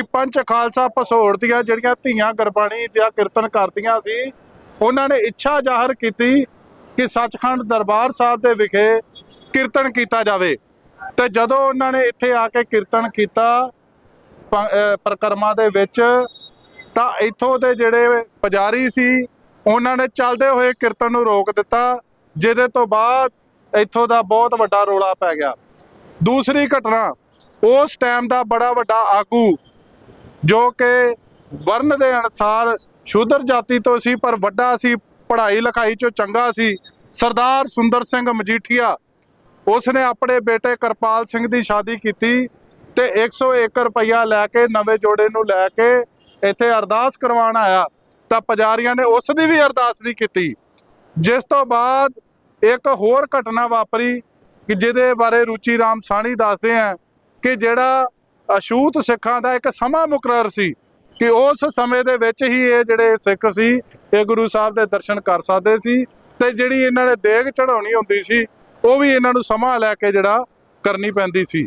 ਕਿ ਪੰਚ ਖਾਲਸਾ ਪਸੋੜ ਦੀਆਂ ਜਿਹੜੀਆਂ ਧੀਆਂ ਗੁਰਬਾਣੀ ਦਾ ਕੀਰਤਨ ਕਰਦੀਆਂ ਸੀ, ਉਹਨਾਂ ਨੇ ਇੱਛਾ ਜ਼ਾਹਰ ਕੀਤੀ ਕਿ ਸੱਚਖੰਡ ਦਰਬਾਰ ਸਾਹਿਬ ਦੇ ਵਿਖੇ ਕੀਰਤਨ ਕੀਤਾ ਜਾਵੇ। ਤੇ ਜਦੋਂ ਉਹਨਾਂ ਨੇ ਇੱਥੇ ਆ ਕੇ ਕੀਰਤਨ ਕੀਤਾ, ਪ- ਦੇ ਵਿੱਚ, ਤਾਂ ਇੱਥੋਂ ਦੇ ਜਿਹੜੇ ਪੁਜਾਰੀ ਸੀ, ਉਹਨਾਂ ਨੇ ਚੱਲਦੇ ਹੋਏ ਕੀਰਤਨ ਨੂੰ ਰੋਕ ਦਿੱਤਾ, ਜਿਹਦੇ ਤੋਂ ਬਾਅਦ ਇੱਥੋਂ ਦਾ ਬਹੁਤ ਵੱਡਾ ਰੋਲਾ ਪੈ ਗਿਆ। ਦੂਸਰੀ ਘਟਨਾ, ਉਸ ਟਾਈਮ ਦਾ ਬੜਾ ਵੱਡਾ ਆਗੂ ਜੋ ਕਿ ਵਰਨ ਦੇ ਅਨਸਾਰ ਸ਼ੂਦਰ ਜਾਤੀ ਤੋਂ ਸੀ, ਪਰ ਵੱਡਾ ਸੀ, ਪੜ੍ਹਾਈ ਲਿਖਾਈ ਚੋਂ ਚੰਗਾ ਸੀ। ਸਰਦਾਰ ਸੁੰਦਰ ਸਿੰਘ ਮਜੀਠੀਆ ਉਸ ਨੇ ਆਪਣੇ ਬੇਟੇ ਕਰਪਾਲ ਸਿੰਘ ਦੀ ਸ਼ਾਦੀ ਕੀਤੀ ਤੇ 101 ਰੁਪਈਆ ਲੈ ਕੇ ਨਵੇਂ ਜੋੜੇ ਨੂੰ ਲੈ ਕੇ ਇੱਥੇ ਅਰਦਾਸ ਕਰਵਾਉਣ ਆਇਆ। ਤਾਂ ਪੁਜਾਰੀਆਂ ਨੇ ਉਸ ਦੀ ਵੀ ਅਰਦਾਸ ਨਹੀਂ ਕੀਤੀ। ਜਿਸ ਤੋਂ ਬਾਅਦ ਇੱਕ ਹੋਰ ਘਟਨਾ ਵਾਪਰੀ ਕਿ ਜਿਹਦੇ ਬਾਰੇ ਰੁਚੀ ਰਾਮ ਸਾਣੀ ਦੱਸਦੇ ਆ ਕਿ ਜਿਹੜਾ ਅਛੂਤ ਸਿੱਖਾਂ ਦਾ ਇੱਕ ਸਮਾਂ ਮੁਕਰਰ ਸੀ ਕਿ ਉਸ ਸਮੇਂ ਦੇ ਵਿੱਚ ਹੀ ਇਹ ਜਿਹੜੇ ਸਿੱਖ ਸੀ, ਇਹ ਗੁਰੂ ਸਾਹਿਬ ਦੇ ਦਰਸ਼ਨ ਕਰ ਸਕਦੇ ਸੀ ਤੇ ਜਿਹੜੀ ਇਹਨਾਂ ਨੇ ਦੇਗ ਚੜਾਉਣੀ ਹੁੰਦੀ ਸੀ, ਉਹ ਵੀ ਇਹਨਾਂ ਨੂੰ ਸਮਾਂ ਲੈ ਕੇ ਜਿਹੜਾ ਕਰਨੀ ਪੈਂਦੀ ਸੀ।